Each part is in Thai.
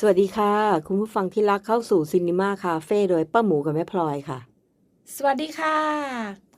สวัสดีค่ะ คุณผู้ฟังที่รักเข้าสู่ซินิมาคาเฟ่โดยป้าหมูกับแม่พลอยค่ะ สวัสดีค่ะ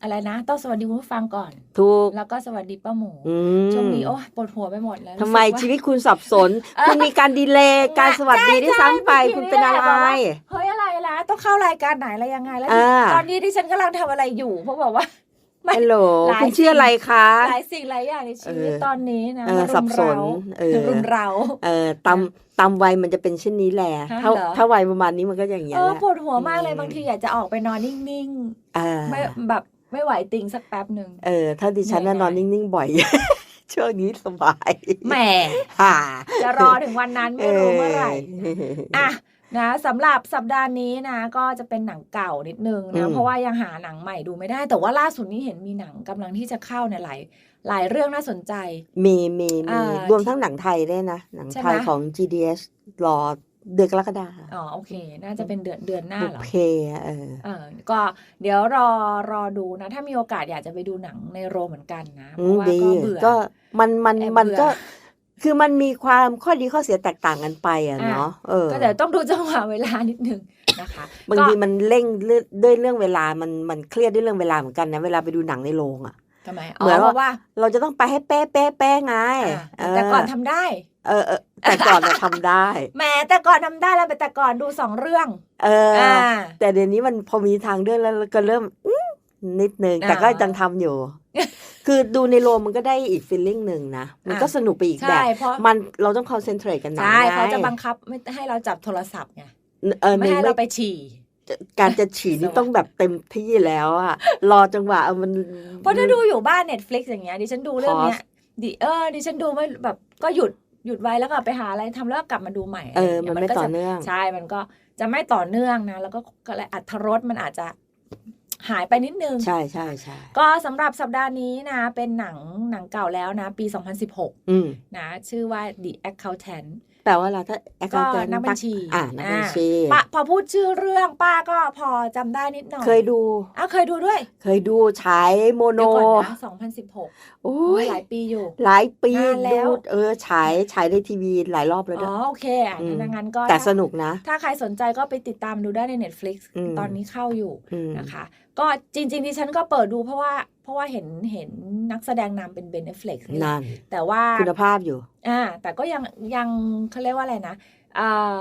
อะไรนะ ต้องสวัสดีคุณผู้ฟังก่อน ถูก แล้วก็สวัสดีป้าหมูอืมช่วงนี้โอ้ปวดหัวไปหมดแล้วทำไมรู้สึกาชีวิตคุณสับสนคุณมีการดีเลย์การสวัสดีด้วยซ้ำไป ใช่คุณเป็นอะไรบอกว่าเฮ้ยอะไรล่ะต้องเข้ารายการไหนอะไรยังไงแล้วอ่า ตอนนี้ที่ฉันกำลังทำอะไรอยู่ เพราะบอกว่าไม่ ฮัลโหลหลายคุณชื่ออะไรคะ หลายสิ่งหลายอย่างในชีวิตเออตอนนี้นะเออมารุมสับสนเร้าเออ รุมเรา เอ่อตำตำวัยมันจะเป็นเช่นนี้แหละฮะถ้าเหรอ ถ้าวัยประมาณนี้มันก็อย่างเงี้เอยอแหละ ปวดหัวมากเลยอืม บางทีอยากจะออกไปนอนนิ่งเออๆไม่แบบไม่ไหวติงสักแป๊บหนึ่ง เออ ถ้าดิฉันน่ะเหนื่นอยอนนิ่งๆบ่อย ช่วงนี้สบายแหม ฮ่าจะรอถึงวันนั้นไม่รู้เมื่อไหร่ อะ นะสำหรับสัปดาห์นี้นะ ก็จะเป็นหนังเก่านิดนึงอืนะมเพราะว่ายังหาหนังใหม่ดูไม่ได้ แต่ว่าล่าสุดนี้เห็นมีหนังกำลังที่จะเข้าในยหลายหลายเรื่องน่าสนใจ มีมีอ่มีารวมทั้งหนังไทยด้วยนะ หนังใช่ไทไหมยของ GDS รอเดือนกรกฎาคมอ๋อโอเค น่าจะเป็นเดือนเดือนหน้าบุเหรอเพเออเออ ก็เดี๋ยวรอรอดูนะ ถ้ามีโอกาสอยากจะไปดูหนังในโรงเหมือนกันนะ เพอืราะมว่าดีก็เบื่อก็มันมันแอบมันเบื่อก็ คือมันมีความข้อดีข้อเสียแตกต่างกันไปอะอะเนาะเออก็เดี๋ยวต้องดูจังหวะเวลานิดนึงนะคะบางก็ทีมันเร่งเรื่องด้วยเรื่องเวลามันมันเครียดด้วยเรื่องเวลาเหมือนกันนะเวลาไปดูหนังในโรงอะทำไมเหมือนเพว่าราะว่าเราจะต้องไปให้เป๊ะเป๊ะเป๊ะไงอะเออแต่ก่อนทำได้เออเออแต่ก่อนเราทำได้แหมแต่ก่อนทำได้แล้วแต่ก่อนดูสองเรื่อง เอออ่าแต่เดี๋ยวนี้มันพอมีทางเลือกแล้วก็เริ่มอื้อนิดนึงแต่ก็อ่ายัยังทำอยู่ คือดูในโรงมันก็ได้อีกฟีลลิ่งหนึ่งนะ มันก็อะสนุกไปอีกแบใช่บเพราะมันเราต้องคอนเซนเทรตกันหนังใช่ไงเขาจะบังคับไม่ให้เราจับโทรศัพท์ไงเออหไม่นึ่งให้ไม่เราไปฉี่การจะฉีดนี่สวัสดีต้องแบบเต็มที่แล้วอะรอจังหวะเอามันเพราะถ้าดูอยู่บ้าน Netflix อย่างเงี้ยดิฉันดูเรื่องเนี้ยดิเออดิฉันดูไม่แบบก็หยุดหยุดไว้แล้วก็ไปหาอะไรทำแล้วก็กลับมาดูใหม่เออะรมันย่างไม่งี้ยต่อจะเนื่องใช่มันก็จะไม่ต่อเนื่องนะ แล้วก็ก็เลยอัตรสมันอาจจะ หายไปนิดนึง ใช่ใช่ใช่ก็สำหรับสัปดาห์นี้นะ เป็นหนังหนังเก่าแล้วนะ ปี 2016 อืมนะ ชื่อว่า The Accountant แปลว่าเราถ้าแอคก็เคาท์นักบัญชีอ่านักบัญชีปะพอพูดชื่อเรื่องป้าก็พอจำได้นิดหน่อย เคยดูอ้าวเคยดูด้วย เคยดูฉายโมโนเดี๋ยวก่อนนะ2016โอ้โอ้ยยหลายปีอยู่ หลายปีนานแล้วดูเออฉายฉายในทีวีหลายรอบแล้วอ๋ด้อวยโอเคอะอืมงั้นงั้นก็แต่ถ้าสนุกนะ ถ้าใครสนใจก็ไปติดตามดูได้ใน Netflix อืมตอนนี้เข้าอยู่อืมนะคะก็จริงๆที่ฉันก็เปิดดูเพราะว่าเพราะว่าเห็นเห็นนักแสดงนำเป็นเบนเนฟเล็กนั่นแต่ว่าคุณภาพอยู่ อ่า แต่ก็ยังยังเขาเรียกว่าอะไรนะอ่า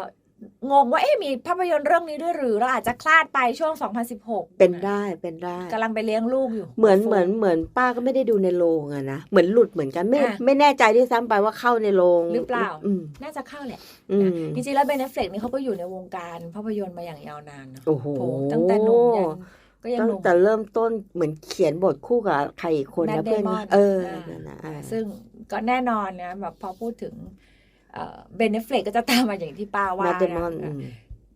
งงว่าเอ๊ะมีภาพยนตร์เรื่องนี้ด้วยหรือเราอาจจะคลาดไปช่วง 2016 เป็นได้เป็นได้กำลังไปเลี้ยงลูกอยู่ เหมือนเหมือนเหมือนป้าก็ไม่ได้ดูในโรงอะนะเหมือนหลุดเหมือนกันไม่อะไม่แน่ใจด้วยซ้ำไปว่าเข้าในโรงหรือเปล่าอืมน่าจะเข้าแหละอืมจริงๆแล้วเบนเนฟเล็กนี่เขาก็อยู่ในวงการภาพยนตร์มาอย่างยาวนานเนอะโอ้โหโถตั้งแต่หนุ่มยัน ก็ยังตั้หงนุ่มแต่เริ่มต้นเหมือนเขียนบทคู่กับใครอีกคนแมนะทเพื่อนเดมอนะนเอออ่านั่นนะอ่าซึ่งก็แน่นอนนะแบบพอพูดถึงเบนเนฟเล็กก็จะตามมาอย่างที่ป้าว่าแมนะทเดมอน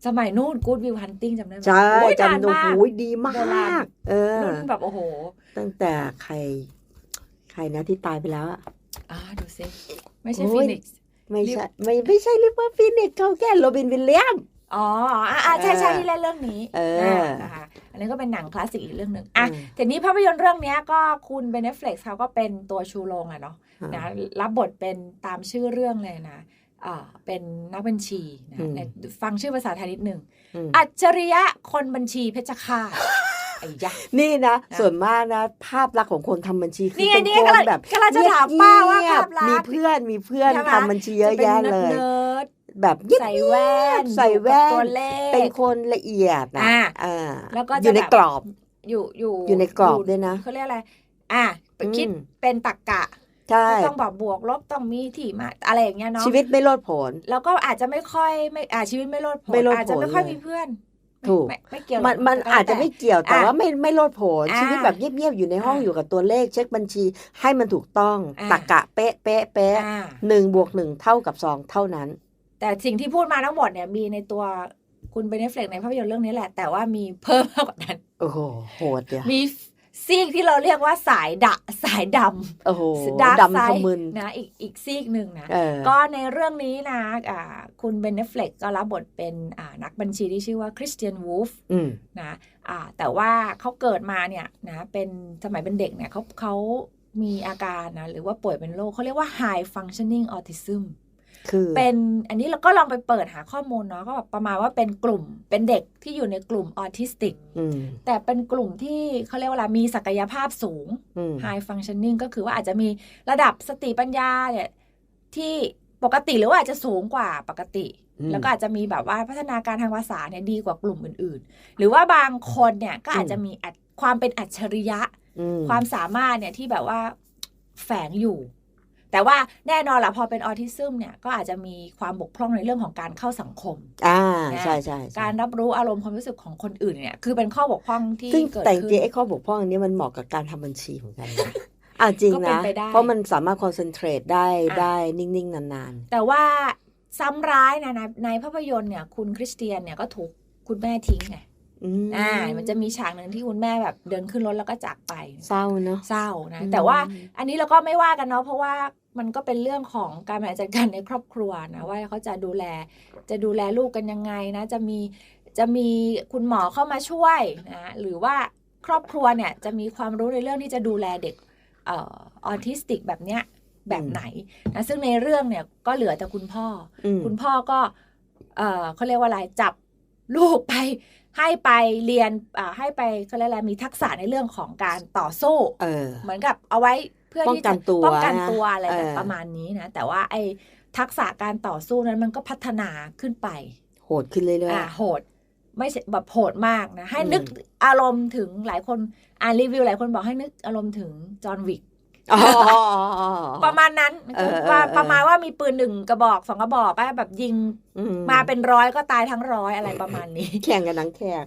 สมัยนู้นกูดวิวฮันติ n งจำได้ไหมใช่โอ้ยนานจำโอ้มากโหดีมาโบราณกเออรุ่นแบบโอ้โห ตั้งแต่ใคร ใครนะที่ตายไปแล้วอะอ่าดูสิ ไม่ใช่โอ้ฟิยนิกซ์ไม่ใช่ไม่ไม่ใช่ลิเวอร์ฟินิกเขาแค่โรบินวิลเลียม อ๋ออ่าอ่าใช่ใช่เออที่เล่นเรื่องนี้เออานะคะอันนี้ก็เป็นหนังคลาสสิกอีกเรื่องหนึ่งอะอืมทีนี้ภาพยนตร์เรื่องเนี้ยก็คุณเบนเนฟเล็กเขาก็เป็นตัวชูโรงอะเนาะนะรับบทเป็นตามชื่อเรื่องเลยนะอ่าเป็นนักบัญชีนะอืมในฟังชื่อภาษาไทยนิดหนึ่งอืมอัจฉริยะคนบัญชีเพชรฆาตไอ้ยะนี่นะนะ ส่วนมากนะ ภาพลักษณ์ของคนทำบัญชีคือนี่ไงเป็นนี่คไงกำลันงแบบกำลังจะถามป้าว่าเงียบภาพลักษณ์มีเพื่อนมีเพื่อนใช่ไหมทำบัญชีเยอะแยะเลยจป็นนิร์ด แบบเงียบใส่แว่นใส่แว่นอยู่กับตัวเลขเป็นคนละเอียดนะอ่าอ่าแล้วก็จะอยู่ในแบบกรอบ อยู่อยู่อยู่ในกรอบด้วยนะเขาเรียกอะไร อะไปคิดอืมเป็นตักกะใช่ต้องบอกบวกลบต้องมีที่มาอะไรอย่างเงี้ยเนาะชีวิตไม่โลดโผนแล้วก็อาจจะไม่ค่อยไม่อ่าชีวิตไม่โลดโผนไม่โลดโผนอาจจะไม่ค่อยเลยมีเพื่อนถูกไม่ไม่เกี่ยวมันมันแต่อาจจะไม่เกี่ยวแต่อะว่าไม่ไม่โลดโผนอ่าชีวิตแบบเงียบๆอยู่ในห้องอ่าอยู่กับตัวเลข เช็คบัญชีให้มันถูกต้องอ่าตักกะเป๊ะเป๊ะเป๊ะอ่าหนึ่งบวกหนึ่งเท่ากับสองเท่านั้น แต่สิ่งที่พูดมาทั้งหมดเนี่ยมีในตัวคุณเบนเนฟเล็กในภาพยนตร์เรื่องนี้แหละ แต่ว่ามีเพิ่มมากกว่านั้น โอ้โหโหดเดียวมีซีกที่เราเรียกว่าสายดะสายดโอ้โหำดาร์กดำไซขมึนนะอีกอีกซีกหนึ่งนะเออก็ในเรื่องนี้นะอ่าคุณเบนเนฟเล็กก็รับบทเป็นอ่านักบัญชีที่ชื่อว่าคริสเตียนวูฟอืมนะอ่าแต่ว่าเขาเกิดมาเนี่ยนะเป็นสมัยเป็นเด็กเนี่ยเขาเขามีอาการนะหรือว่าป่วยเป็นโรคเขาเรียกว่า high functioning autism คือเป็นอันนี้เราก็ลองไปเปิดหาข้อมูลเนาะก็แบบประมาณว่าเป็นกลุ่มเป็นเด็กที่อยู่ในกลุ่มออทิสติกอืมแต่เป็นกลุ่มที่เขาเรียกว่าอะไรมีศักยภาพสูงอืม high functioning ก็คือว่าอาจจะมีระดับสติปัญญาเนี่ยที่ปกติหรือว่าอาจจะสูงกว่าปกติอืมแล้วก็อาจจะมีแบบว่าพัฒนาการทางภาษาเนี่ยดีกว่ากลุ่มอื่น ๆ หรือว่าบางคนเนี่ยก็อาจจะมีอัจความเป็นอัจฉริยะอืมความสามารถเนี่ยที่แบบว่าแฝงอยู่ แต่ว่าแน่นอนละพอเป็นออทิซึมเนี่ยก็อาจจะมีความบกพร่องในเรื่องของการเข้าสังคมอ่านะใช่ใช่ใช่การรับรู้อารมณ์ความรู้สึกของคนอื่นเนี่ยคือเป็นข้อบกพร่องที่ซึ่งเกิดแต่จขึ้ริงๆนไอ้ข้อบกพร่องอันนี้มันเหมาะกับการทำบัญชีเหมือนกันนะอ่าจริงก็เป็นนะไปได้เพราะมันสามารถคอนเซนเทรตได้อะได้นิ่งๆ นานแต่ว่าซ้ำร้ายนะในในภาพยนตร์เนี่ยคุณคริสเตียนเนี่ยก็ถูกคุณแม่ทิ้งไงๆ อืมอ่า มันจะมีฉากหนึ่งที่คุณแม่แบบเดินขึ้นรถแล้วก็จากไป เศร้าเนาะเศร้านะอืมแต่ว่าอันนี้เราก็ไม่ว่ากันเนาะเพราะว่ามันก็เป็นเรื่องของการบริหารจัดการในครอบครัวนะว่าเขาจะดูแลจะดูแลลูกกันยังไงนะ จะมีจะมีคุณหมอเข้ามาช่วยนะหรือว่าครอบครัวเนี่ยจะมีความรู้ในเรื่องที่จะดูแลเด็กเอออทิสติกแบบเนี้ยแบบไหนนะซึ่งในเรื่องเนี่ยก็เหลือแต่คุณพ่ออืมคุณพ่อก็เออเขาเรียกว่าอะไรจับลูกไป ให้ไปเรียนอ่าให้ไปเขาเรียกอะไรมีทักษะในเรื่องของการต่อสู้เออเหมือนกับเอาไว้เพื่อที่ป้องกัจะนตัวป้องกันนะตัวอะไรแบบเออประมาณนี้นะ แต่ว่าไอ้ทักษะการต่อสู้นั้นมันก็พัฒนาขึ้นไป โหดขึ้นเรื่อยอ่าโหดไม่ใช่แบบโหดมากนะ ให้อืมนึกอารมณ์ถึงหลายคนอ่านรีวิวหลายคนบอกให้นึกอารมณ์ถึงจอห์นวิกๆอ๋อ ประมาณนั้นเออเออว่าเออประมาณว่ามีปืนหนึ่งกระบอกสองกระบอกก็แบบยิงอืมาเป็นร้อยก็ตายทั้งร้อยอะไรประมาณนี้ แข่งกับหนังแขก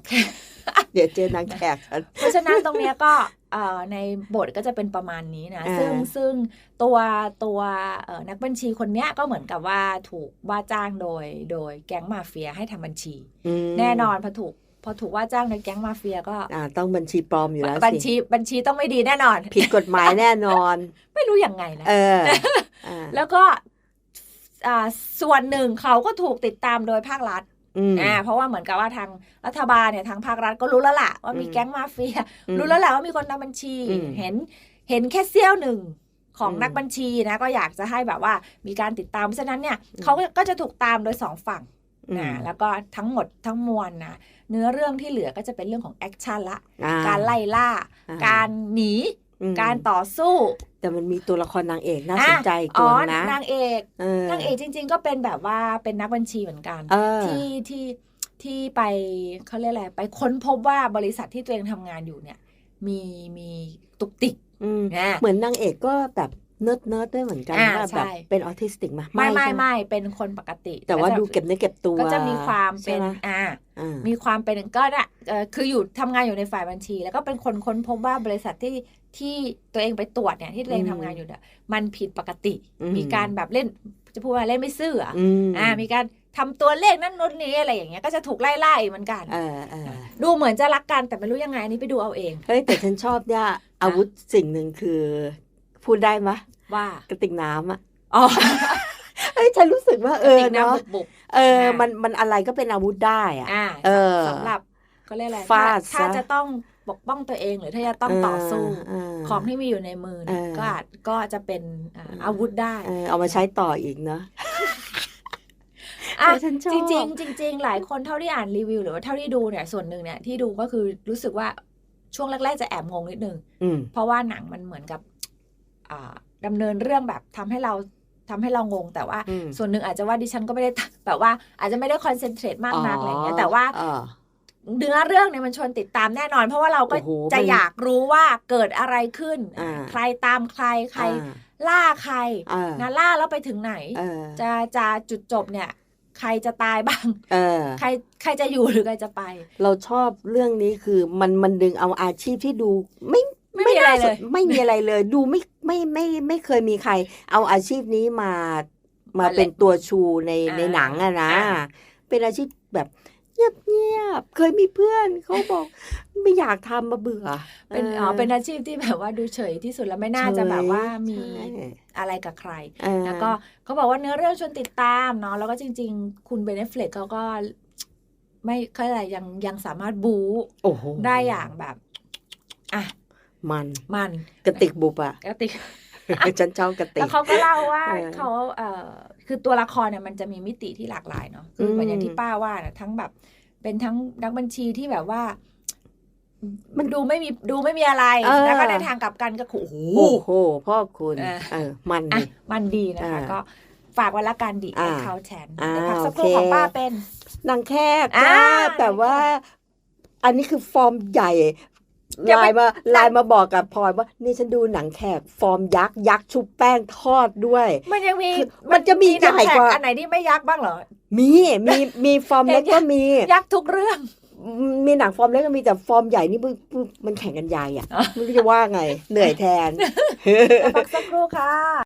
เดี๋ยวเจอหนังแขกกันเพราะฉะนั้นตรงเนี้ยก็เอ่อในบทก็จะเป็นประมาณนี้นะอ่าซึ่งซึ่งตัวตัวเอ่อนักบัญชีคนเนี้ยก็เหมือนกับว่าถูกว่าจ้างโดยโดยแก๊งมาเฟียให้ทำบัญชีอืมแน่นอนพอถูก พอถูกว่าจ้างโดยแก๊งมาเฟียก็อ่าต้องบัญชีปลอมอยู่แล้วบัญสิชีบัญชีต้องไม่ดีแน่นอน ผิดกฎหมายแน่นอน ไม่รู้ยังไงนะเอออ่าแล้วก็อ่าส่วนหนึ่งเขาก็ถูกติดตามโดยภาครัฐอืมอ่าเพราะว่าเหมือนกับว่าทางรัฐบาลเนี่ยทางภาครัฐก็รู้แล้วล่ะว่ามีอืมแก๊งมาเฟียอืมรู้แล้วแหละว่ามีคนทำบัญชีอืมเห็นเห็นแค่เสี้ยวหนึ่งของอืมนักบัญชีนะ ก็อยากจะให้แบบว่ามีการติดตามเพราะฉะนั้นเนี่ยอืมเขาก็ก็จะถูกตามโดยสองฝั่งอืม นะแล้วก็ทั้งหมดทั้งมวลนะเนื้อเรื่องที่เหลือก็จะเป็นเรื่องของแอคชั่นละอ่การไล่ล่าอ่การหนีอืมการต่อสู้ แต่มันมีตัวละครนางเอกน่าอะสนใจอีกอ๋ตัอวนะนางเอกเออนางเอกจริง ๆ ก็เป็นแบบว่าเป็นนักบัญชีเหมือนกันเออที่ที่ที่ไปเขาเรียกอะไรไปค้นพบว่าบริษัทที่ตัวเองทำงานอยู่เนี่ย มีมีตุกติกอืมนะเหมือนนางเอกก็แบบ เนิร์ดเนิร์ดด้วยเหมือนกันอ่าว่าแบบใช่เป็นออทิสติกไหมไม่ไม่ใช่หไม่เป็นคนปกติ แต่ว่าจะดูเก็บเนื้อเก็บตัว ก็จะมีความเป็นใช่ไหมอ่าอ่ามีความเป็นก็ได้เอ่อคืออยู่ทำงานอยู่ในฝ่ายบัญชี แล้วก็เป็นคนค้นพบว่าบริษัทที่ที่ตัวเองไปตรวจเนี่ยที่ตัวเองอืมทำงานอยู่เนี่ยมันผิดปกติอืมมีการแบบเล่นจะพูดว่าเล่นไม่ซื่ออะอืมอ่ามีการทำตัวเลขนั่นนู้นนี้อะไรอย่างเงี้ยก็จะถูกไล่ไล่เหมือนกันเออเออดูเหมือนจะรักกันแต่ไม่รู้ยังไงอันนี้ไปดูเอาเองเฮ้ยแต่ฉันชอบเนี่ยอาวุธสิ่งหนึ่งคือ พูดได้ไหมะว่ากระติกน้ำอะอ๋อเฮ้ยฉันรู้สึกว่าเออติกเนาะน้ำบุกเอออ่ามัมันมันอะไรก็เป็นอาวุธได้อะๆอ่าเออสำหรับก็เรียกอะไรฟาดถ้าถ้าซะจะต้องปกป้องตัวเองหรือถ้าจะต้องต่อสู้เออของที่มีอยู่ในมือเนี่ยเออก็อาจก็จะเป็นอ่าเออออาวุธได้เออเอามาใช้ต่ออีกเนาะอะแต่ฉันชอบจริงๆจริงๆหลายคนเท่าที่อ่านรีวิวหรือว่าเท่าที่ดูเนี่ยส่วนหนึ่งเนี่ยที่ดูก็คือรู้สึกว่าช่วงแรกๆจะแอบงงนิดนึงอืมเพราะว่าหนังมันเหมือนกับ อ่าดำเนินเรื่องแบบทำให้เราทำให้เรางง แต่ว่าอืมส่วนหนึ่งอาจจะว่าดิฉันก็ไม่ได้แบบว่า อาจจะไม่ได้คอนเซนเทรตมากนักอะไรอย่างเงี้ยแต่ว่าเออเนื้อเรื่องเนี่ยมันชวนติดตามแน่นอน เพราะว่าเราก็โอ้โหจะมันอยากรู้ว่าเกิดอะไรขึ้นอ่าใครตามใครใครอ่าล่าใครเออนะล่าแล้วไปถึงไหนเออจะจะจุดจบเนี่ย ใครจะตายบ้างเออใครใครจะอยู่หรือใครจะไป เราชอบเรื่องนี้คือมันมันดึงเอาอาชีพที่ดูไม่ ไม่มีอะไรน่าสนเลย ไม่มีอะไรเลย ดูไม่ไม่ไม่ไม่ไม่เคยมีใคร เอาอาชีพนี้มามามาเล่นเป็นตัวชูในอ่าในหนังอะนะอ่าเป็นอาชีพแบบเงียบเงียบๆเคยมีเพื่อนเขาบอกไม่อยากทำมาเบื่อ เป็นอ๋อเป็นอาชีพที่แบบว่าดูเฉยที่สุดแล้วไม่น่าจะแบบว่ามีใช่อะไรกับใครเออแล้วก็เขาบอกว่าเนื้อเรื่องชวนติดตามเนาะแล้วก็จริง ๆ คุณเบนเนฟเลกเขาก็ ไม่ค่อยอะไรยังยังสามารถบู๊โอ้โหได้อย่างแบบ อะ มันมันกระติกบุบอะกติกฉันชอบกระติแล้กวเขาก็เล่าว่าเออเขาเอ่อคือตัวละครเนี่ยมันจะมีมิติที่หลากหลายเนาะคือเหมือนอย่างที่ป้าว่านะทั้งแบบ เป็นทั้งนักบัญชีที่แบบว่า มันดูไม่มีดูไม่มีอะไรเออแล้วก็ในทางกลับกันก็คือโอ้โหโอ้โหพ่อคุณเออเออมันอะดิมันดีนะคะอ่าก็ฝากไว้ละกันดีอ่าเขาแทนอ่าเดี๋ยวพักสักครู่โอเคของป้าเป็นนางแคกอ่าจ้าแต่ว่าอันนี้คือฟอร์มใหญ่อย่า ไลไปน์มาไลน์มาบอกกับพลอยว่า นี่ฉันดูหนังแขกฟอร์มยักษ์ยักษ์ชุบแป้งทอดด้วย มันยังมีคือมันจะมีหนังใหญ่แขกว่าอันไหนที่ไม่ยักษ์บ้างเหรอ มีมีมีฟอร์มเล็กเห็นก็มียักษ์ทุกเรื่องมีหนังฟอร์มเล็กก็มีแต่ฟอร์มใหญ่นี่มันมันแข่งกันใหญ่อะอ๋อไม่รู้จะว่าไง เหนื่อยแทนเดี๋ยวพักสักครู่ค่ะ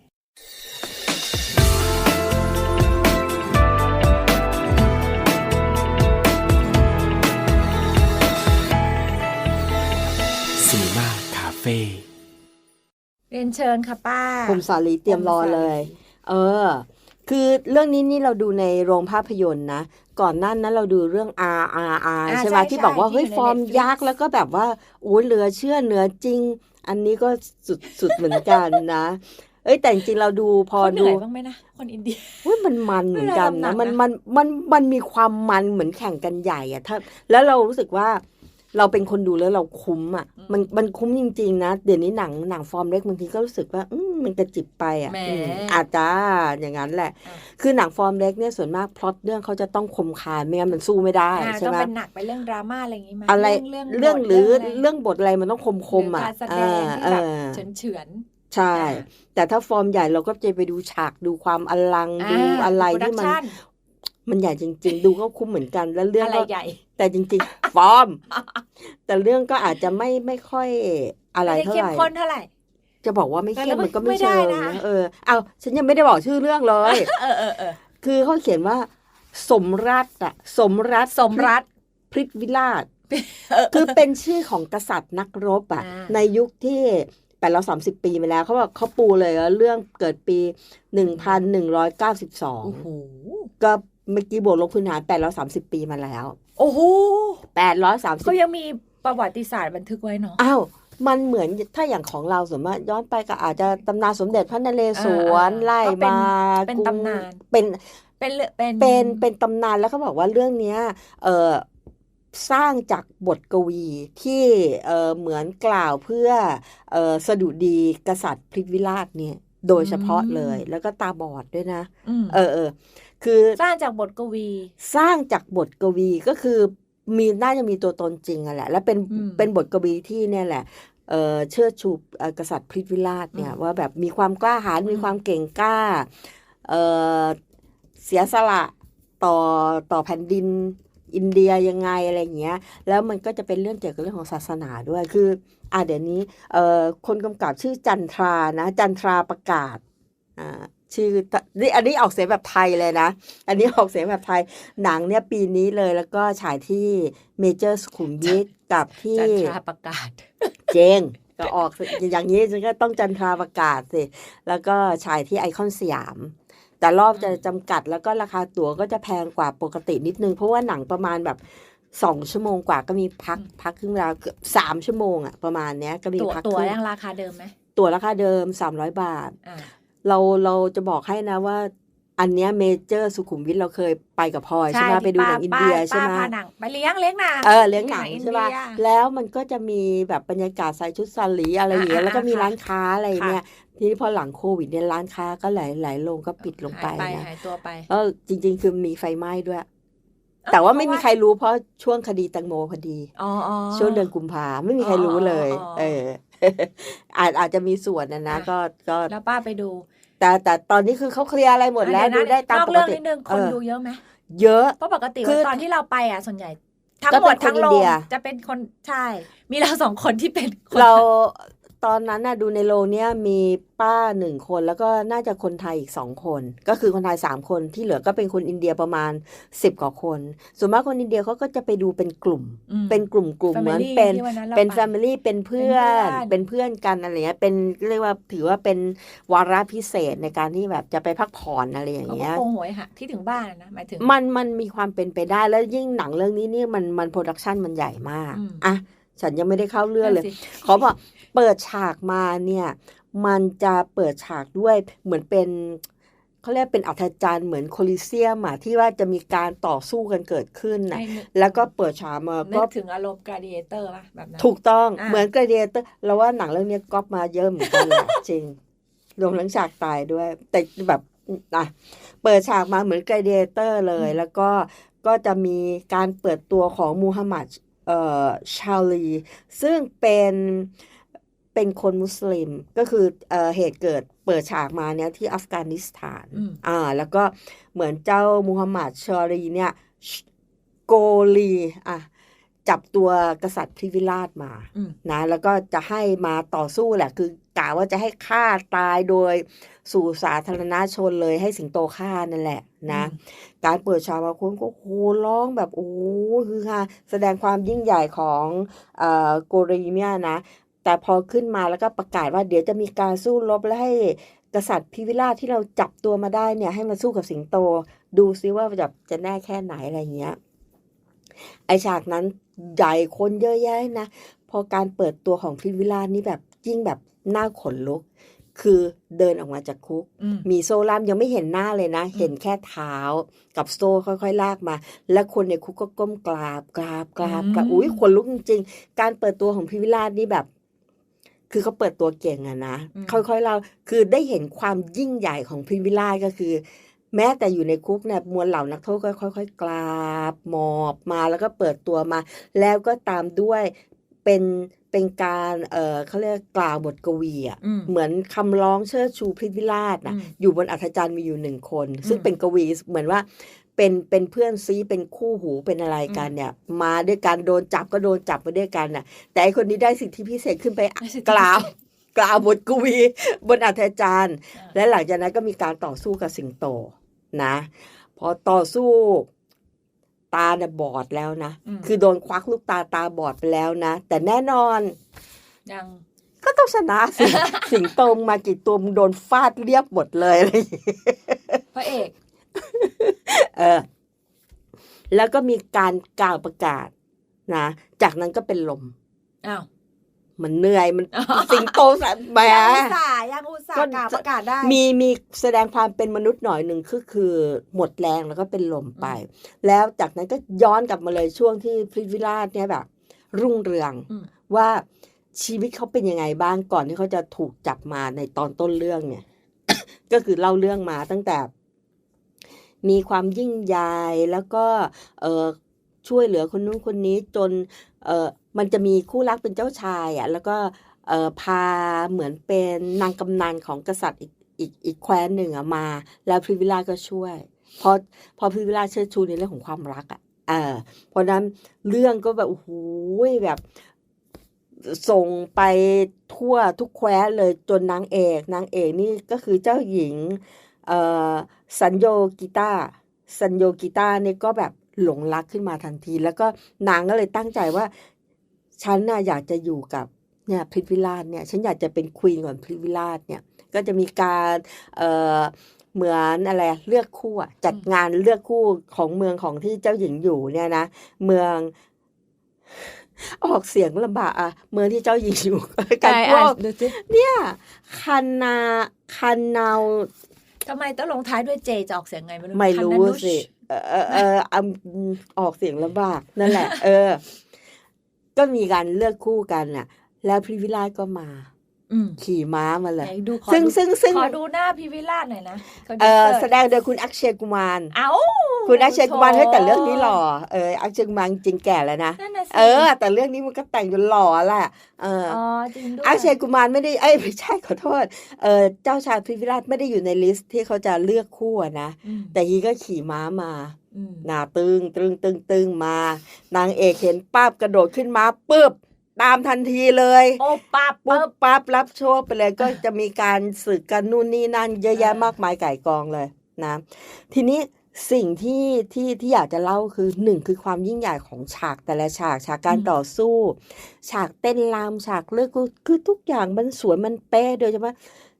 ซีนีมาคาเฟ่เรียนเชิญค่ะป้าคุณสาลีเตรียมรอเลย เออ คือเรื่องนี้นี่เราดูในโรงภาพยนตร์นะ ก่อนหนั้นนั้นเราดูเรื่อง R R R อ่าใช่ไหมใช่ที่บอกว่าใช่เฮ้ยที่อยู่ในฟอร์ม Netflix ยักษ์แล้วก็แบบว่าโอ้ยเหลือเชื่อเหนือจริง อันนี้ก็สุดสุดเหมือนกันนะ เอ้ยแต่จริงๆเราดูพอเขาเหดูนื่อยบ้างไหมนะคนอินเดียเฮ้ยมันมันเหมือนกันเวลาทำหนันะงมันนะมันมันมันมีความมันเหมือนแข่งกันใหญ่อะถ้าแล้วเรารู้สึกว่า เราเป็นคนดูแล้วเราคุ้มอะ มันมันคุ้มจริง ๆ นะ เดี๋ยวนี้หนังหนังฟอร์มเล็กบางทีก็รู้สึกว่าอืมมันกระจิบไปอะแหมอืมอาจจะอย่างนั้นแหละอะคือหนังฟอร์มเล็กเนี่ยส่วนมากพล็อตเรื่องเขาจะต้องคมคายไม่งั้นมันสู้ไม่ได้อ่าใช่ต้องไหมเป็นหนักไปเรื่องดราม่าอะไรอย่างนี้ไหมอะไรเรื่องเรื่องบทหรือะไเรื่องบทอะไรมันต้องคมคมหรือะการแสเอดงอที่เอแบบอเฉือนเฉือนใช่อ่าแต่ถ้าฟอร์มใหญ่เราก็จะไปดูฉากดูความอลังๆดูอะไรที่มัน production มันใหญ่จริง ๆ ดูก็คุ้มเหมือนกัน แล้วเรื่องอะไรก็ใหญ่แต่จริงๆฟอร์ม แต่เรื่องก็อาจจะไม่ไม่ค่อยอะไรไม่ได้เท่าเข้ไหมร่ข้นเท่าไหร่จะบอกว่าไม่เข้มแต่มันก็ไม่ไม่ได้เชิงนะนะเออเอาฉันยังไม่ได้บอกชื่อเรื่องเลยเออเออเออคือเขาเขียนว่า สมรัฐอะสมรัฐสมรัฐพริตวิราชเออคือเป็นชื่อของกษัตริย์นักรบอะอ่าในยุคที่แปดร้อยสามสิบปีมาแล้วเขาบอกเขาปูเลยว่าเรื่องเกิดปีหนึ่งพันหนึ่งร้อยเก้าสิบสองโอ้โหก็ เมื่อกี้บวกลบคูณหารแปดร้อยสามสิบปีมาแล้วโอ้โหแปดร้อยสามสิบเขายังมีประวัติศาสตร์บันทึกไว้เนาะอ้าวมันเหมือนถ้าอย่างของเราสมมติย้อนไปก็อาจจะตำนานสมเด็จพระนเรศวรเออเออไล่ก็เป็นมาเป็นกรุงตำนานเป็นเป็นเรื่องเป็นเป็นเป็นตำนานแล้วเขาบอกว่าเรื่องเนี้ยเออสร้างจากบทกวีที่เออเหมือนกล่าวเพื่อเออสดุดีกษัตริย์พริตวิราชเนี่ย โดยเฉพาะเลย แล้วก็ตาบอดด้วยนะอืมเออเออ คือสร้างจากบทกวี สร้างจากบทกวีก็คือมีน่าจะมีตัวตนจริงอะแหละ และเป็นอืมเป็นบทกวีที่เนี่ยแหละเออเชิดชูเอ่อกษัตริย์พริตวิราชเนี่ยอืมว่าแบบมีความกล้าหาญอืมมีความเก่งกล้าเออเสียสละต่อต่อแผ่นดินอินเดียยังไงอะไรอย่างเงี้ย แล้วมันก็จะเป็นเรื่องเกี่ยวกับเรื่องของศาสนาด้วยคืออะเดี๋ยวนี้เอ่อคนกำกับชื่อจันทรานะ จันทราประกาศอ่า ชื่อนี่อันนี้ออกเสียงแบบไทยเลยนะ อันนี้ออกเสียงแบบไทย หนังเนี่ยปีนี้เลยแล้วก็ฉายที่เมเจอร์สุขุมวิทกับที่จันทราประกาศ เจงก็ออกอย่างนี้ฉันก็ต้องจันทราประกาศสิ แล้วก็ฉายที่ไอคอนสยาม แต่รอบจะจำกัดแล้วก็ราคาตั๋วก็จะแพงกว่าปกตินิดนึง เพราะว่าหนังประมาณแบบสองชั่วโมงกว่าก็มีพักพักครึ่งเวลาเกือบสามชั่วโมงอะประมาณเนี้ยก็มีตัวพักตัวครึ่งยังราคาเดิมไหมตั๋วราคาเดิมสามร้อยบาทอ่า เราเราจะบอกให้นะว่า อันเนี้ยเมเจอร์สุขุมวิทเราเคยไปกับพลอยใช่ไหมที่ไปดูหนังป้าอินเดียป้าใช่ไหมป้าพาหนังไปเลี้ยงเลี้ยงหนังเออเลี้ยงหนังอินใช่เดีป่ะยแล้วมันก็จะมีแบบบรรยากาศใส่ชุดสาลีอะไรอย่างเงี้ยอ่าแล้วก็มีค่ะร้านค้าอะไรเนี่ยทีนี้พอหลังโควิดเนี่ยร้านค้าก็หลายหลายโรงก็ปิดลงไปหายไปนะหายตัวไปเออจริง ๆ คือมีไฟไหม้ด้วย แต่ว่าไม่มีใครรู้เพราะช่วงคดีแตังโมพอดีอ๋ออ๋อช่วงเดือนกุมภาไม่มีใครรู้เลยอ๋ออ๋อเออ อาจอาจจะมีส่วนนะนะอะก็ก็แล้วป้าไปดู แต่แต่ตอนนี้คือเขาเคลียร์อะไรหมดแล้วเยวดูนะได้ตามนอกปกเรื่องตินิดนึงคนเออดูเยอะไหมเยอะเพราะปกติคือตอนที่เราไปอะส่วนใหญ่ทั้งก็หมเป็ดนคนทั้งอิโรนเดีงยจะเป็นคนใช่ มีเราสองคนที่เป็นคนเรา ตอนนั้นน่ะดูในโรงเนี้ยมีป้าหนึ่งคนแล้วก็น่าจะคนไทยอีกสองคน ก็คือคนไทยสามคนที่เหลือก็เป็นคนอินเดียประมาณสิบกว่าคน ส่วนมากคนอินเดียเขาก็จะไปดูเป็นกลุ่มอืมเป็นกลุ่มกลุ่มเหมือน Family เป็นที่วันนั้นเราเป็นไปแฟมิลี่เป็นเพื่อนเป็เป็นนเพื่เพื่ออนนกันอะไรเงี้ยเป็นเรียกว่าถือว่าเป็นวาระพิเศษในการที่แบบจะไปพักผ่อนอะไรอย่างเขาก็เงี้ยคงหวยหักที่ถึงบ้านนะหมายถึงมันมันมีความเป็นไปได้แล้วยิ่งหนังเรื่องนี้นี่มันมันโปรดักชันมันใหญ่มากอืมอะฉันยังไม่ได้เข้าเรื่องเลยนั่นสิขอบอก เปิดฉากมาเนี่ย มันจะเปิดฉากด้วยเหมือนเป็นเขาเรียกเป็นอัธจันทร์เหมือนโคลิเซียมอะที่ว่าจะมีการต่อสู้กันเกิดขึ้นนะให้นึก แล้วก็เปิดฉากมานึก็กถึงอารมณ์ก l า d เ a เตอร์ป่ะแบบนั้น ถูกต้องอะ เหมือนกระเดียเตอร์เราว่าหนังเรื่องนี้ก๊อปมาเยอะเหมือนกันแหละจริง รวมทั้งฉากตายด้วย แต่แบบอะเปิดฉากมาเหมือนกระเดียเตอร์เลย แล้วก็ก็จะมีการเปิดตัวของมูฮัมหมัดเอ่อชาลี ซึ่งเป็น เป็นคนมุสลิมก็คือเอ่อเหตุเกิดเปิดฉากมาเนี่ยที่อัฟกานิสถานอืมอ่าแล้วก็เหมือนเจ้ามูฮัมหมัดชาลีเนี่ยโกลีอะจับตัวกษัตริย์พริวิราชมาอืมนะแล้วก็จะให้มาต่อสู้แหละ คือกะว่าจะให้ฆ่าตายโดยสู่สาธารณชนเลยให้สิงโตฆ่านั่นแหละนะการเปิดฉากมาคนก็โหร้องแบบโอ้คือฮาแสดงความยิ่งใหญ่ของเอ่อโกรีเนี่ยนะ แต่พอขึ้นมาแล้วก็ประกาศว่าเดี๋ยวจะมีการสู้รบและให้กษัตริย์พิวิราชที่เราจับตัวมาได้เนี่ยให้มาสู้กับสิงโต ดูซิว่าจะจะแน่แค่ไหนอะไรเงี้ยไอฉากนั้นใหญ่คนเยอะแยะนะ พอการเปิดตัวของพิวิราชนี่แบบยิ่งแบบหน้าขนลุก คือเดินออกมาจากคุกอืมมีโซ่ล่ามยังไม่เห็นหน้าเลยนะ เห็นแค่เท้า กับโซ่ค่อยๆ ลากมา และคนในคุกก็ก้มกราบกราบกราบกราบอืมอุ้ยขนลุกจริงๆ การเปิดตัวของพิวิราชนี่แบบ คือเขาเปิดตัวเก่งอะนะค่อยๆเล่าคือได้เห็นความยิ่งใหญ่ของพิวิราชก็คือ แม้แต่อยู่ในคุกเนี่ยมวลเหล่านักโทษก็ค่อย ๆ กราบหมอบมาแล้วก็เปิดตัวมา แล้วก็ตามด้วยเป็นเป็นการเออเขาเรียกกล่าวบทกวีอะอืมเหมือนคำร้องเชิดชูพริตวิราชนะอืมอยู่บนอัธจันทร์มีอยู่หนึ่งคน ซึ่งอืมเป็นกวีเหมือนว่า เป็นเป็นเพื่อนซีเป็นคู่หูเป็นอะไรกันเนี่ย มาด้วยกันโดนจับก็โดนจับมาด้วยกันน่ะ แต่ไอคนนี้ได้สิทธิพิเศษขึ้นไปได้สิทธิกล่าวพิเศษกล่าวบทกวีบนอัธจันทร์อ่าและหลังจากนั้นก็มีการต่อสู้กับสิงโตนะ พอต่อสู้ตาเนี่ยบอดแล้วนะอืมคือโดนควักลูกตาตาบอดไปแล้วนะ แต่แน่นอนยังก็ต้องชนะสิสิงโตมากี่ตัวมึงโดนฟาดเรียบหมดเลยอะไรอย่างเงี้ยพระเอก เออ แล้วก็มีการกล่าวประกาศนะจากนั้นก็เป็นลมอ้าวมันเหนื่อยมันสิงโตสะแหมยังอุตส่าห์ยังอุตส่าก็ห์กล่าวประกาศได้ มีมีแสดงความเป็นมนุษย์หน่อยหนึ่งคือคือหมดแรงแล้วก็เป็นลมไป แล้วจากนั้นก็ย้อนกลับมาเลยช่วงที่พริตวิราชเนี่ยแบบ รุ่งเรืองอืมว่าชีวิตเขาเป็นยังไงบ้างก่อนที่เขาจะถูกจับมาในตอนต้นเรื่องเนี่ย ก็คือเล่าเรื่องมาตั้งแต่ มีความยิ่งใหญ่แล้วก็เออช่วยเหลือคนนู้นคนนี้จนเออมันจะมีคู่รักเป็นเจ้าชายอะแล้วก็เออพาเหมือนเป็นนางกำนันของกษัตริย์อีกอีกอีกแคว้นหนึ่งอะมา แล้วพริวิลาก็ช่วยพอพอพริวิลาเชิดชูในเรื่องของความรักอะเออเพราะนั้นเรื่องก็แบบโอ้โหแบบส่งไปทั่วทุกแคว้นเลยจนนางเอกนางเอกนี่ก็คือเจ้าหญิง สัญโยกิตาสัญโยกิตาเนี่ยก็แบบหลงรักขึ้นมาทันที แล้วก็นางก็เลยตั้งใจว่า ฉันน่ะอยากจะอยู่กับเนี่ยพริตวิลาชเนี่ย ฉันอยากจะเป็นควีนของพริตวิลาชเนี่ย ก็จะมีการเอ่อเหมือนอะไรเลือกคู่อะจัดงานเลือกคู่ของเมืองของที่เจ้าหญิงอยู่เนี่ยนะเมืองออกเสียงลำบากอะเมืองที่เจ้าหญิงอยู่กันอ่พวกดูสิเนี่ยคันนาคันนาว ทำไมต้องลงท้ายด้วยเจจะออกเสียงไงไม่รู้ไม่รู้คันนานุชสิเออเออเอออำออกเสียงลำบากนั่นแหละ เออ ก็มีการเลือกคู่กันน่ะ แล้วพริวิลาชก็มาอืม ขี่ม้ามาเลยไหนดูขอซึ่งดูซึ่งซึ่งขอดูหน้าพิวิลาศหน่อยนะขเออสิร์ชแสดงโดยคุณอักเชยกุมาร เอ้า คุณอักเชยกุมารโถเฮ้ยแต่เรื่องนี้หล่อ เอออักเชยกุมารจริงแก่แล้วนะนั่นน่ะสิเออ แต่เรื่องนี้มันก็แต่งจนหล่อแหละ เออออ๋อจริงด้วยอักเชยกุมารไม่ได้ เอ้ยไม่ใช่ขอโทษ เออเจ้าชายพริวิราชไม่ได้อยู่ในลิสต์ที่เขาจะเลือกคู่อะนะอืมแต่ฮีก็ขี่ม้ามาอืมหน้าตึงตึงตึงตึงมา นางเอกเห็นป้าบกระโดดขึ้นมาปุ๊บ ตามทันทีเลยโอ้ปับปุ๊ปึ๊บบปั๊บรับโชคไปเลยก็จะมีการสึกกันนู่นนี่นั่นเยอะแยะอ่ามมากมายไก่กองเลยนะทีนี้สิ่งที่ที่ที่อยากจะเล่าคือหนึ่งคือความยิ่งใหญ่ของฉากแต่ละฉากฉากการต่อสู้ ฉากเต้นรำฉากเลือกคือคือทุกอย่างมันสวยมันเป๊ะโดยเฉพาะ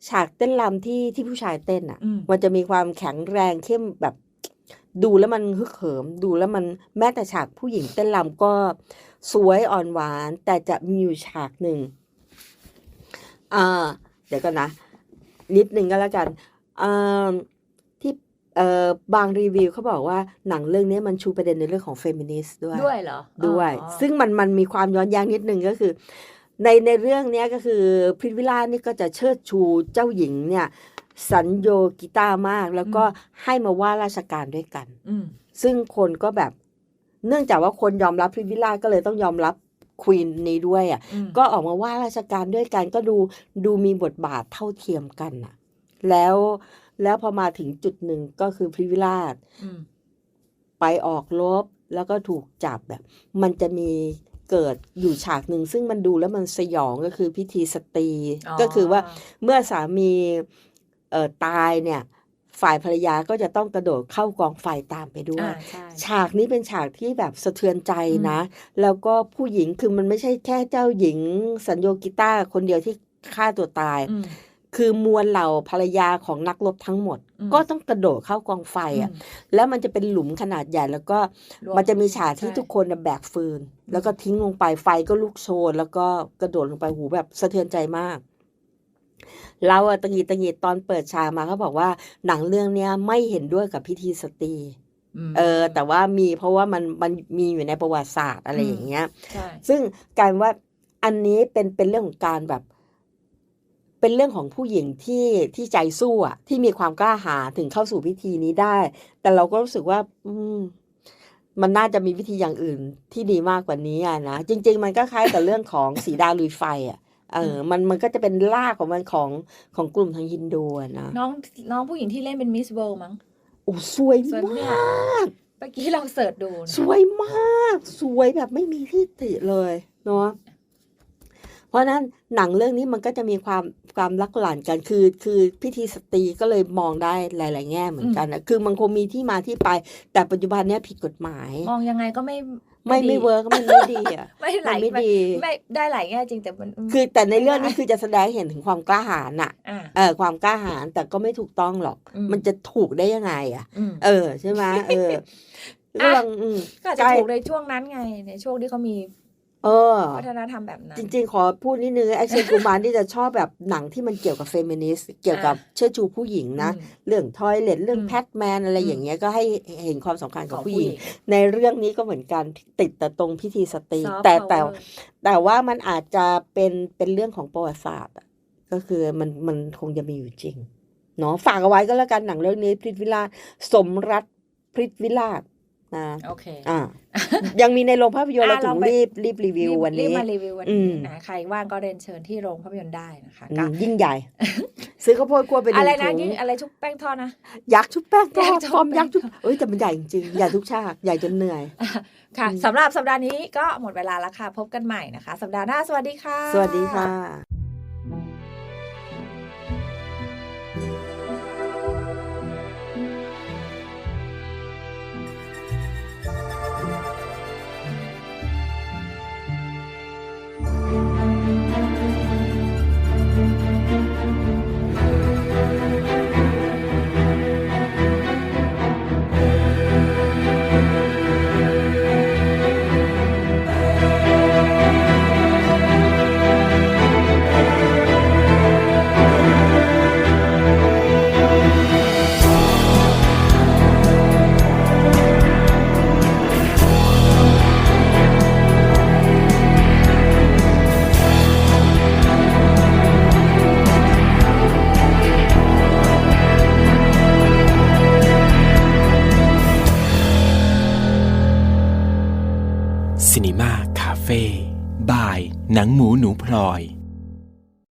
ฉากเต้นรำที่ที่ผู้ชายเต้นอะอืมมันจะมีความแข็งแรงเข้มแบบ ดูแล้วมันฮึกเหิม ดูแล้วมันแม้แต่ฉากผู้หญิงเต้นรำก็สวยอ่อนหวาน แต่จะมีอยู่ฉากหนึ่งอ่าเดี๋ยวกันนะ นิดหนึ่งก็แล้วกันอ่าที่เอ่อบางรีวิวเขาบอกว่าหนังเรื่องนี้มันชูประเด็นในเรื่องของเฟมินิสต์ด้วยด้วยเหรอด้วยอ๋อซึ่งมันมันมีความย้อนแย้งนิดนึงก็คือในในเรื่องเนี้ยก็คือพริตวิลานี่ก็จะเชิดชูเจ้าหญิงเนี่ย สัญโยกิต้ามาก แล้วก็ให้มาว่าราชการด้วยกันอืมซึ่งคนก็แบบเนื่องจากว่าคนยอมรับพริตวิลาก็เลยต้องยอมรับควีนนี้ด้วยอะอืมก็ออกมาว่าราชการด้วยกันก็ดูดูมีบทบาทเท่าเทียมกันน่ะ แล้วแล้วพอมาถึงจุดหนึ่งก็คือพริตวิลาอืมไปออกรบแล้วก็ถูกจับแบบ มันจะมีเกิดอยู่ฉากหนึ่งซึ่งมันดูแล้วมันสยองก็คือพิธีสตรี ก็คือว่าเมื่อสามีเอ่อ ตายเนี่ยฝ่ายภรรยาก็จะต้องกระโดดเข้ากองไฟตามไปด้วยอ่าใช่ฉากนี้เป็นฉากที่แบบสะเทือนใจนะ แล้วก็ผู้หญิงคือมันไม่ใช่แค่เจ้าหญิงสัญโยกิต้าคนเดียวที่ฆ่าตัวตายอืมคือมวลเหล่าภรรยาของนักรบทั้งหมดอืมก็ต้องกระโดดเข้ากองไฟอะอืมแล้วมันจะเป็นหลุมขนาดใหญ่แล้วก็รวมมันจะมีฉากที่ใช่ทุกคนน่ะแบกฟืน แล้วก็ทิ้งลงไปไฟก็ลุกโชน แล้วก็กระโดดลงไปหูแบบสะเทือนใจมาก เราอะตะงีดตะงีดตอนเปิดฉากมาเขาบอกว่าหนังเรื่องเนี้ยไม่เห็นด้วยกับพิธีสตรีมเออ แต่ว่ามีเพราะว่ามันมันมีอยู่ในประวัติศาสตร์อะไรอืมอย่างเงี้ยใช่ซึ่งกลารว่าอันนี้เป็นเป็นเรื่องของการแบบ เป็นเรื่องของผู้หญิงที่ที่ใจสู้อะที่มีความกล้าหาญถึงเข้าสู่พิธีนี้ได้ แต่เราก็รู้สึกว่า อืมมันน่าจะมีวิธีอย่างอื่นที่ดีมากกว่านี้อะนะ จริง ๆ มันก็คล้ายกับเรื่องของสีดาลุยไฟอะ เออมันมันก็จะเป็นรากของมันของของกลุ่มทางฮินดูอะนะน้องน้องผู้หญิงที่เล่นเป็นมิสเวิลด์มั้งโอ้สวยสวยมปะเนี่ยากเมื่อกี้เราเสิร์ชดูนะสวยมาก สวยแบบไม่มีที่ติเลยเนาะเพราะฉะนั้นหนังเรื่องนี้มันก็จะมีความความลักหลั่นกันคือคือพิธีสตรีก็เลยมองได้หลาย ๆ แง่เหมือนกันนะคือมันคงมีที่มาที่ไป แต่ปัจจุบันเนี้ยผิดกฎหมาย มองยังไงก็ไม่ ไม่ดีไม่เวิร์กมันไม่ดีอะไม่ไหลมันไม่ไม่ดีไม่ได้หลายแง่จริงแต่มัน คือแต่ในเรื่องนี้คือจะแสดงให้เห็นถึงความกล้าหาญน่ะอ่าเออความกล้าหาญแต่ก็ไม่ถูกต้องหรอกอืมมันจะถูกได้ยังไง อะอืมเออ ใช่ไหมเออเรื่องอืมก็อาจจะใช่ถูกในช่วงนั้นไงในช่วงที่เขามี เออ วัฒนธรรมแบบนั้น จริงๆ ขอพูดนิดนึงไอเชนกูมารที่จะชอบแบบหนังที่มันเกี่ยวกับเฟมินิสต์เกี่ยวกับเชิดชูผู้หญิงนะอืมเรื่องทอยเลทเรื่องอืมแพทแมนอะไรอืมอย่างเงี้ยก็ให้เห็นความสำคัญขกับองผู้หญิง ในเรื่องนี้ก็เหมือนกันติดแต่ตรงพิธีสตรี Soft แต่แต่ power แต่ว่ามันอาจจะเป็นเป็นเรื่องของประวัติศาสตร์อะก็คือมันมันคงจะมีอยู่จริงเนาะฝากเอาไว้ก็แล้วกันหนังเรื่องนี้พริตวิลาศสมรัฐพริตวิลาศ นะโอเคอ่ายังมีในโรงภาพยนตร์เราอะถึลองงไปรีบรีบรีวิววันรีบนี้มารีวิววันอืนี้มนะใครว่างก็เรียนเชิญที่โรงภาพยนตร์ได้นะคะอืก็มยิ่งใหญ่ ซื้อข้าวโพดกล้วยไปหนึ่อะไรงนะถุงยิ่งอะไรชุบแป้งทอดนะยักษ์ชุบแป้งทอยัดกษ์ชุบพร้อมแป้งยักษ์ชุบทอดเอ้ยแต่มันใหญ่จริงๆใหญ่ทุกฉากใหญ่จนเหนื่อยค่ะอืมสำหรับสัปดาห์นี้ก็หมดเวลาแล้วค่ะพบกันใหม่นะคะ สัปดาห์หน้าสวัสดีค่ะ สวัสดีค่ะ